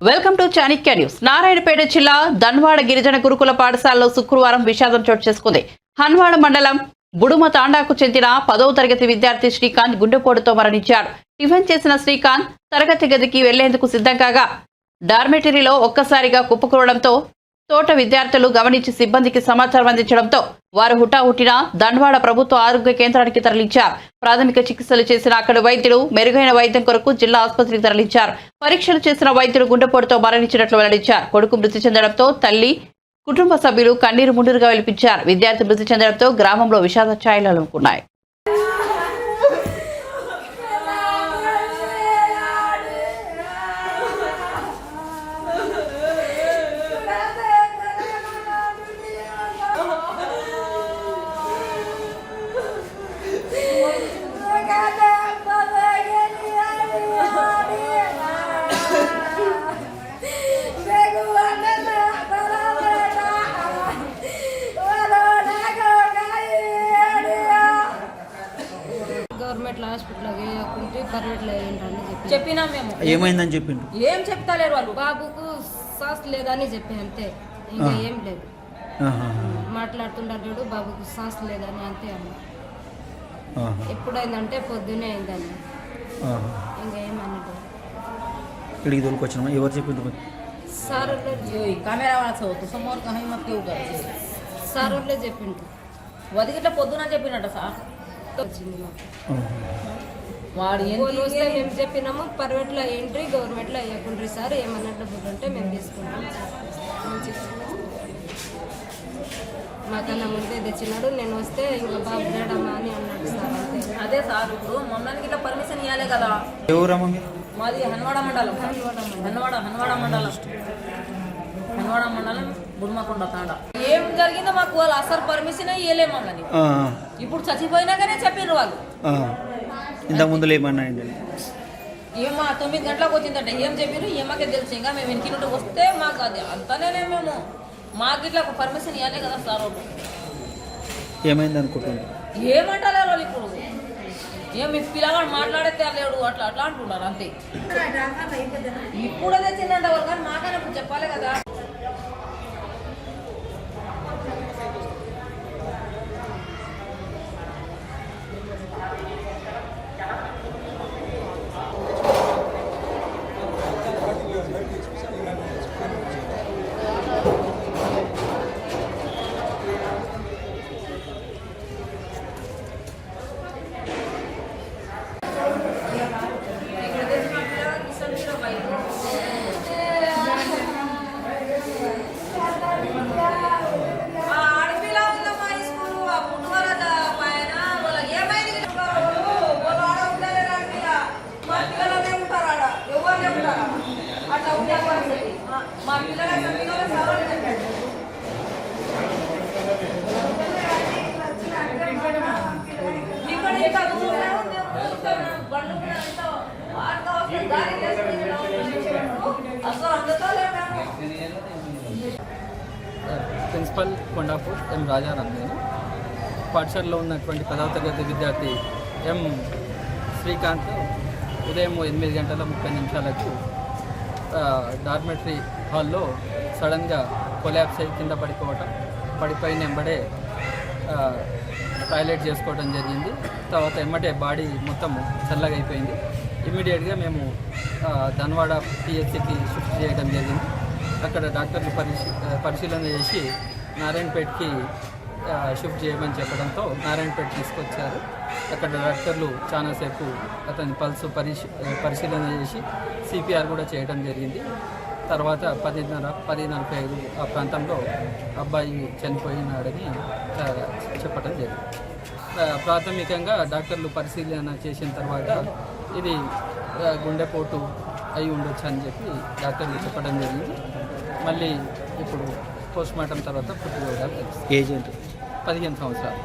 Welcome to Chanikya news. Narayanpet జిల్లా ధన్వాడ గిరిజన గురుకుల పాఠశాలలో శుక్రవారం విషాదం చోటు చేసుకుంది. హన్వాడ మండలం బుడుమ తాండాకు చెందిన పదవ తరగతి విద్యార్థి శ్రీకాంత్ గుండెపోటుతో మరణించాడు. టిఫిన్ చేసిన శ్రీకాంత్ తరగతి గదికి వెళ్ళేందుకు సిద్ధం కాగా డార్మెటరీలో ఒక్కసారిగా కుప్పకూడడంతో తోట విద్యార్థులు గమనించి సిబ్బందికి సమాచారం అందించడంతో వారు హుటాహుటిన దండవాడ ప్రభుత్వ ఆరోగ్య కేంద్రానికి తరలించారు. ప్రాథమిక చికిత్సలు చేసిన అక్కడి వైద్యులు మెరుగైన వైద్యం కొరకు జిల్లా ఆసుపత్రికి తరలించారు. పరీక్షలు చేసిన వైద్యులు గుండెపోటుతో మరణించినట్లు వెల్లడించారు. కొడుకు మృతి చెందడంతో తల్లి కుటుంబ సభ్యులు కన్నీరు ముండురుగా వెలిపించారు విద్యార్థి మృతి చెందడంతో గ్రామంలో విషాద ఛాయలు అలుముకున్నాయి. హాస్పిటల్ వేయకుంటే పర్వాలేదు ఏంటని చెప్పినా మేము. ఏమైందని చెప్పిండు ఏం చెప్తాలేరు వాళ్ళు. బాబుకు సాస్ లేదని చెప్పి అంతే. ఇంకా ఏం లేదు. మాట్లాడుతుంటాడు బాబుకు సాస్ లేదని అంతే అన్న ఎప్పుడైందంటే పొద్దునే అయిందని ఇంకా ఏమన్నాడు ఇక్కడికి తోలుకొచ్చినా ఎవరు చెప్పిండు సార్ కెమెరా వాళ్ళ సోమవారం సార్ వాళ్ళే చెప్పిండు వదిగిట్ల పొద్దున చెప్పినట్ట సార్. వచ్చింది మాకు. వాడు వస్తే మేము చెప్పినాము ప్రైవేట్లో వేయండి గవర్నమెంట్లో వేయకుండ్రి సార్ ఏమన్నా డబ్బులు ఉంటే మేము తీసుకుంటాం. మంచిగా మాకన్నా ముందే తెచ్చినాడు నేను వస్తే ఇంకా బాబు తేడమా అని అన్నాడు సార్ అంతే. అదే సార్ ఇప్పుడు మమ్మల్ని ఇట్లా పర్మిషన్ ఇవ్వాలి కదా. ఎవరమ్మా మీరు మాది హన్వాడ మండలం. హన్వాడ హన్వాడ మండలం. హన్వాడ మండలం బుడ్మకొండ తాండ. ఏం జరిగిందో మాకు వాళ్ళు అసలు పర్మిషన్ ఇవ్వలే మమ్మల్ని. ఆ, ఇప్పుడు చచ్చిపోయినాకనే చెప్పిర్రు వాళ్ళు. ఆ. ఇంతకు ముందులో ఏమన్నా ఏమో తొమ్మిది గంటలకు వచ్చిందంటే ఏం చెప్పారు ఏమాకే తెలుసు ఇంకా మేము వెనక్కి నుండి వస్తే మాకు అది అంతనే మేము. మాకు ఇట్లా ఒక పర్మిషన్ ఇవ్వాలి కదా సార్ వాళ్ళు. ఏమైంది అనుకుంటున్నారు? ఏమంటలేరు వాళ్ళు ఇప్పుడు? ఏం మీ పిల్లగాడు మాట్లాడితే లేడు? అట్లా అట్లా అంటున్నారు అంతే. ఇప్పుడు తెచ్చిందంట వాళ్ళు కానీ మాకైనా చెప్పాలి కదా. ప్రిన్సిపల్ కొండాపూర్ ఎం రాజారాం నేను. పాఠశాలలో ఉన్నటువంటి పదవ తరగతి విద్యార్థి ఎం శ్రీకాంత్. ఉదయం ఎనిమిది గంటల ముప్పై నిమిషాలకు డార్మెటరీ హాల్లో సడన్గా కొలాబ్స్ అయి కింద పడిపోవటం పడిపోయిన వెంబడే టాయిలెట్ చేసుకోవడం జరిగింది. తర్వాత ఎమ్మటే బాడీ మొత్తం చల్లగా అయిపోయింది ఇమీడియట్గా మేము ధన్వాడ పిహెచ్సికి షిఫ్ట్ చేయడం జరిగింది. అక్కడ డాక్టర్లు పరిశీ పరిశీలన చేసి నారాయణపేట్కి షిఫ్ట్ చేయమని చెప్పడంతో నారాయణపేట తీసుకొచ్చారు. అక్కడ డాక్టర్లు చాలాసేపు అతని పల్స్ పరిశీ పరిశీలన చేసి సిపిఆర్ కూడా చేయడం జరిగింది. తర్వాత పదిన్నర పది నలభై ఐదు ఆ ప్రాంతంలో అబ్బాయి చనిపోయినాడని చెప్పడం జరిగింది. ప్రాథమికంగా డాక్టర్లు పరిశీలన చేసిన తర్వాత ఇది గుండెపోటు అయి ఉండొచ్చు అని చెప్పి డాక్టర్లు చెప్పడం జరిగింది. మళ్ళీ ఇప్పుడు పోస్ట్ మార్టం తర్వాత వివరాలు తెలుస్తాయి ఏజ్ ఏంటి? పదిహేను సంవత్సరాలు.